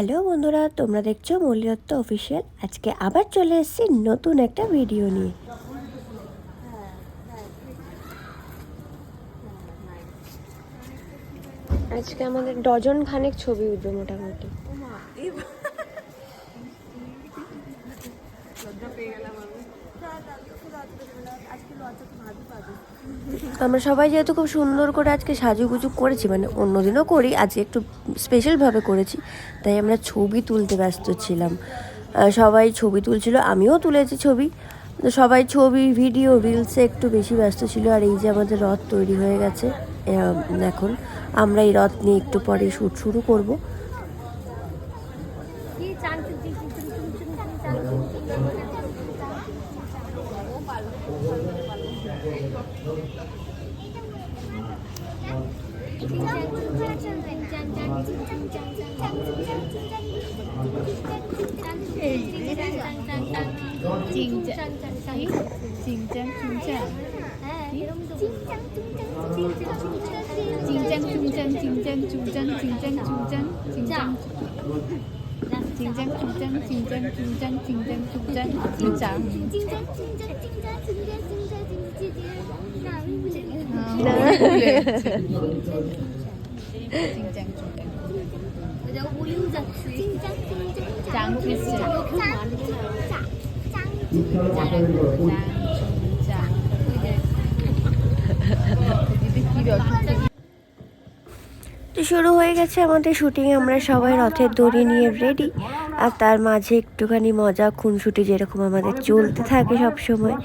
Hello বন্ধুরা, তোমরা দেখছ মল্লিরত্ব অফিসিয়াল আজকে আবার চলে এসেছি নতুন একটা ভিডিও নিয়ে। আজকে আমাদের ডজন খানেক ছবি উঠবে মোটামুটি। আমরা সবাই যেহেতু খুব সুন্দর করে আজকে সাজুগুজু করেছি মানে অন্যদিনও করি আজকে একটু স্পেশালভাবে করেছি তাই আমরা ছবি তুলতে ব্যস্ত ছিলাম সবাই ছবি তুলছিল আমিও তুলেছি ছবি তো সবাই ছবি ভিডিও রিলসে একটু বেশি ব্যস্ত ছিল আর এই যে আমাদের রথ তৈরি হয়ে গেছে এখন আমরা এই রথ নিয়ে একটু পরে শ্যুট শুরু করব 진 징장 징장 징장 징장 징장 징장 징장 징장 징장 징장 징장 তো শুরু হয়ে গেছে আমাদের শুটিং আমরা সবাই রথের দড়ি নিয়ে রেডি আর তার মাঝে একটুখানি মজা, খুনসুটি যেরকম আমাদের চলতে থাকে সব সময়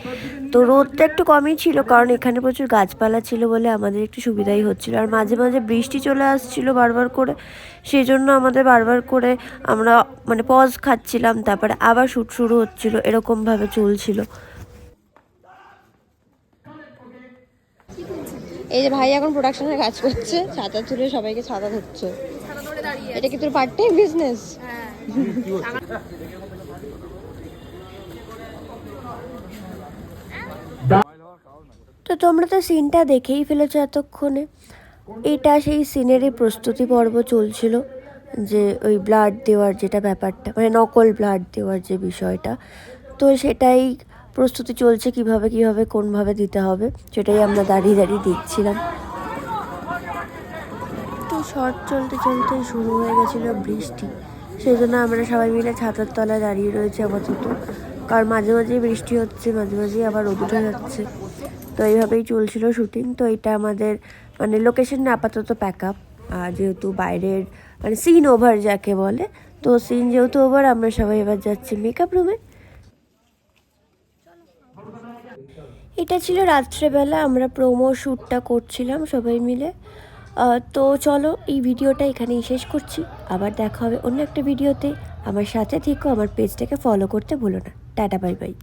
তো রোদটা একটু কমই ছিল কারণ এখানে প্রচুর গাছপালা ছিল বলে আমাদের একটু সুবিধাই হচ্ছিল। আর মাঝে মাঝে বৃষ্টি চলে আসছিল বারবার করে সেই জন্য আমাদের বারবার করে আমরা মানে পজ খাচ্ছিলাম তারপরে আবার শ্যুট শুরু হচ্ছিল এরকমভাবে চলছিল। এই যে ভাই এখন প্রোডাকশনের কাজ করছে ছাতা তুলে সবাইকে ছাতা ধরছে। এটা কি তোর পার্ট টাইম বিজনেস তোমরা তো সিনটা দেখেই ফেলেছো এতক্ষণে। এটা সেই সিনেরই প্রস্তুতি পর্ব চলছিল, যে ওই ব্লাড দেওয়ার যেটা ব্যাপারটা মানে নকল ব্লাড দেওয়ার যে বিষয়টা। তো সেটাই প্রস্তুতি চলছে, কীভাবে কীভাবে, কোনভাবে দিতে হবে, সেটাই আমরা দাঁড়িয়ে দাঁড়িয়ে দেখছিলাম। তো শর্ট চলতে চলতে শুরু হয়ে গেছিল বৃষ্টি। সেই জন্য আমরা সবাই মিলে ছাতার তলায় দাঁড়িয়ে রয়েছে আপাতত। কারণ মাঝে মাঝেই বৃষ্টি হচ্ছে, মাঝে মাঝেই আবার রোদ উঠে যাচ্ছে। তো এইভাবেই চলছিল শুটিং তো এটা আমাদের মানে লোকেশন আপাতত প্যাক আপ যেহেতু বাইরের মানে সিন ওভার যাকে বলে, তো সিন যেহেতু ওভার আমরা সবাই এবার যাচ্ছি মেকআপ রুমে এটা ছিল রাত্রেবেলা, আমরা প্রোমো শ্যুটটা করছিলাম সবাই মিলে। তো চলো এই ভিডিওটা এখানেই শেষ করছি। আবার দেখা হবে অন্য একটা ভিডিওতে। আমার সাথে থেকো, আমার পেজটাকে ফলো করতে ভুলো না। Tata bye bye